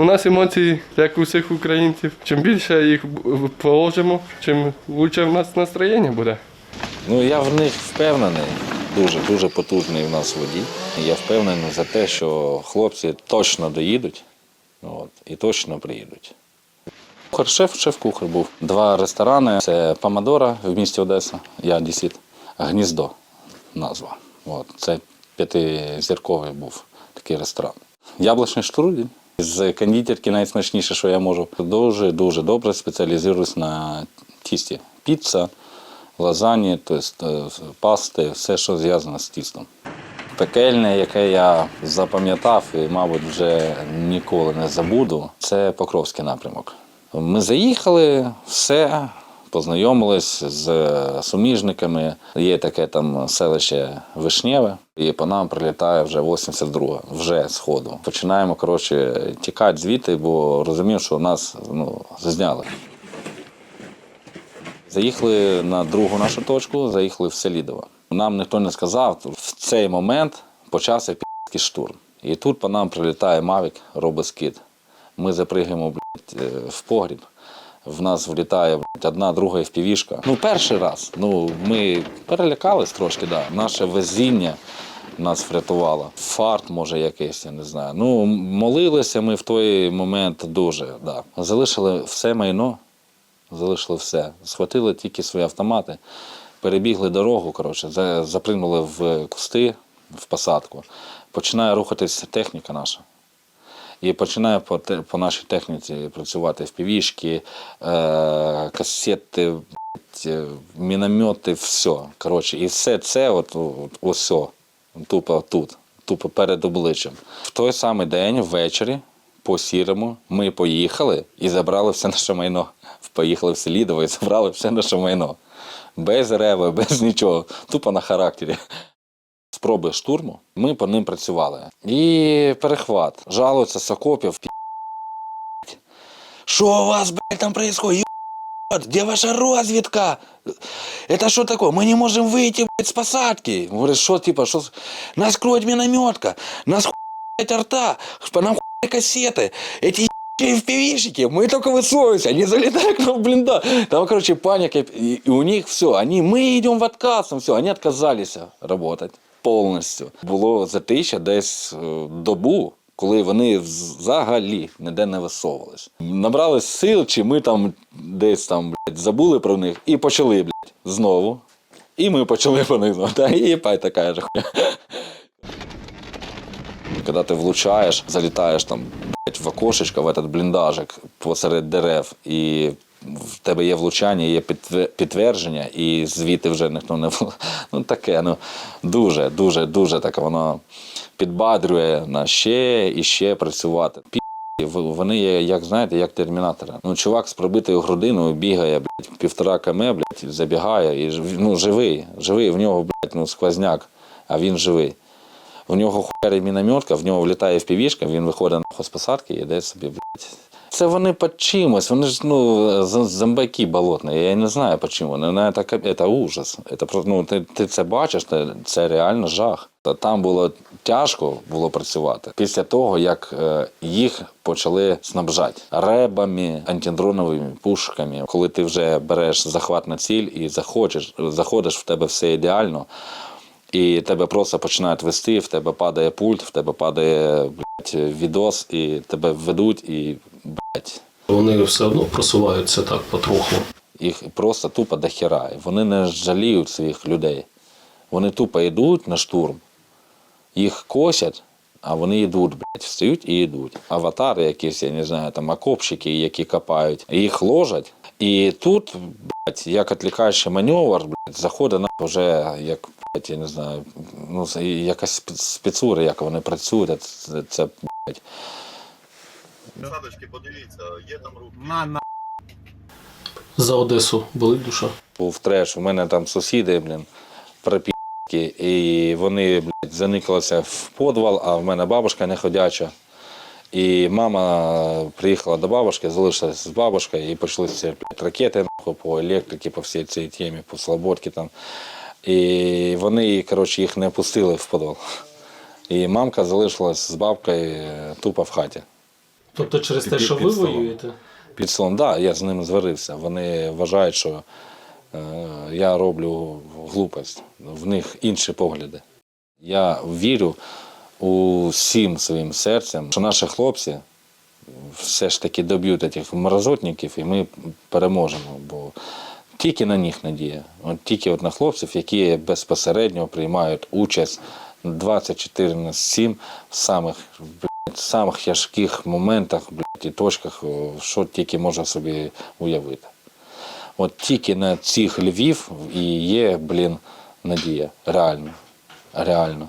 У нас емоції, як у всіх українців. Чим більше їх положимо, чим краще в нас настроєння буде. Ну я в них впевнений. Дуже дуже потужний в нас водій. Я впевнений за те, що хлопці точно доїдуть от, і точно приїдуть. Шеф, шеф-кухар був. Два ресторани. Це Помадора в місті Одеса, я одесит. Гніздо назва. От, це п'ятизірковий був такий ресторан. Яблучний штрудель. З кондитерки найсмачніше, що я можу. Дуже дуже добре спеціалізуюсь на тісті. Піца, лазані, тобто пасти, все, що зв'язано з тістом. Пекельне, яке я запам'ятав і, мабуть, вже ніколи не забуду, це Покровський напрямок. Ми заїхали, все, познайомились з суміжниками. Є таке там селище Вишнєве, і по нам прилітає вже 82 вже з ходу. Починаємо коротше тікати звідти, бо розумів, що нас ну, зняли. Заїхали на другу нашу точку, заїхали в Селідово. Нам ніхто не сказав, в цей момент почався пі***ський штурм. І тут по нам прилітає Мавік, робить скид. Ми запригаємо е, в погріб. В нас влітає одна, друга впівішка. Ну, перший раз. Ну, ми перелякались трошки, да. Наше везіння нас врятувало. Фарт, може, якийсь, я не знаю. Ну, молилися ми в той момент дуже. Да. Залишили все майно, залишили все. Схватили тільки свої автомати, перебігли дорогу, коротше, за- в кусти, в посадку. Починає рухатись техніка наша. І починає по, по нашій техніці працювати впівішки, е, касети, е, міномети, все. Коротше, і все це от, от, ось, тупо тут, тупо перед обличчям. В той самий день, ввечері, по сірому, ми поїхали і забрали все наше майно. Поїхали в Селідово і забрали все наше майно. Без реви, без нічого, тупо на характері Спроби штурму, ми по ним працювали. І перехват. Жалуються з окопів. «Пі***ть. Що у вас, блядь, там происходит? Ебать, Где ваша розвідка? Это что такое? Мы не можем выйти, блядь, с посадки. Говорят, что типа, что... с- Нас кроет минометка, нас хуять рта, по нам хуять кассеты. Эти впивишники, мы только высовываемся, они залетают к нам в блиндаж. Там, короче, паника, и, и у них все, они, мы идем в отказ, все, они отказались работать повністю. Було затища десь е, добу, коли вони взагалі ніде не висовувались. Набрали сил, чи ми там десь там блядь, забули про них і почали, блядь, знову. І ми почали по них знову. Та і пай така ж хуйня. Коли ти влучаєш, залітаєш там блядь, в окошечко, в этот бліндажик посеред дерев, і в тебе є влучання, є підтвердження, і звідти вже ніхто не вл- Ну таке, ну дуже, дуже, дуже так воно підбадрює на ще і ще працювати. Вони є, як знаєте, як термінатори. Ну, чувак з пробитою грудиною бігає, блядь, півтора км, блядь, забігає і ну, живий, живий, в нього, блядь, ну, сквозняк, а він живий. У нього хуярить мінометка, в нього влітає в півішка, він виходить на з посадки і йде собі, блядь. Це вони по чимось, вони ж ну, зомбаки болотні. Я не знаю по чому. Це, це ужас. Це, ну, ти, ти це бачиш, це, реально жах. Та Там було тяжко було працювати після того, як е, їх почали снабжати ребами, антидроновими пушками. Коли ти вже береш захват на ціль і захочеш, заходиш, в тебе все ідеально. І тебе просто починають вести, в тебе падає пульт, в тебе падає блядь, відос, і тебе ведуть, і Вони все одно просуваються так потроху. їх просто тупо дохера. Вони не жаліють своїх людей. Вони тупо йдуть на штурм, їх косять, а вони йдуть, блядь, встають і йдуть. Аватари якісь, я не знаю, там окопщики, які копають, їх ложать. І тут, блядь, як відлікаючий маневр, блядь, заходить на вже як, блядь, я не знаю, ну, якась спецура, як вони працюють, це блядь. Садочки, подивіться, є там руки. На, на. За Одесу були душа. був треш. У мене там сусіди, блін, припіки, і вони, блядь, заникалися в підвал, а в мене бабушка неходяча. І мама приїхала до бабушки, залишилася з бабушкою, і почалися блядь, ракети нахуй, по електриці, по всій цій темі, по слободці там. І вони, коротше, їх не пустили в підвал. І мамка залишилась з бабкою е, тупо в хаті. Тобто через те, Під- що під ви столом. воюєте? Під словом, да, я з ними зварився. Вони вважають, що е, я роблю глупость. В них інші погляди. Я вірю усім своїм серцем, що наші хлопці все ж таки доб'ють цих мразотників і ми переможемо. Бо тільки на них надія. От тільки от на хлопців, які безпосередньо приймають участь 24 на 7 в самих, блядь, самих тяжких моментах блядь, і точках, що тільки можна собі уявити. От тільки на цих львів і є, блін, надія. Реально. Реально.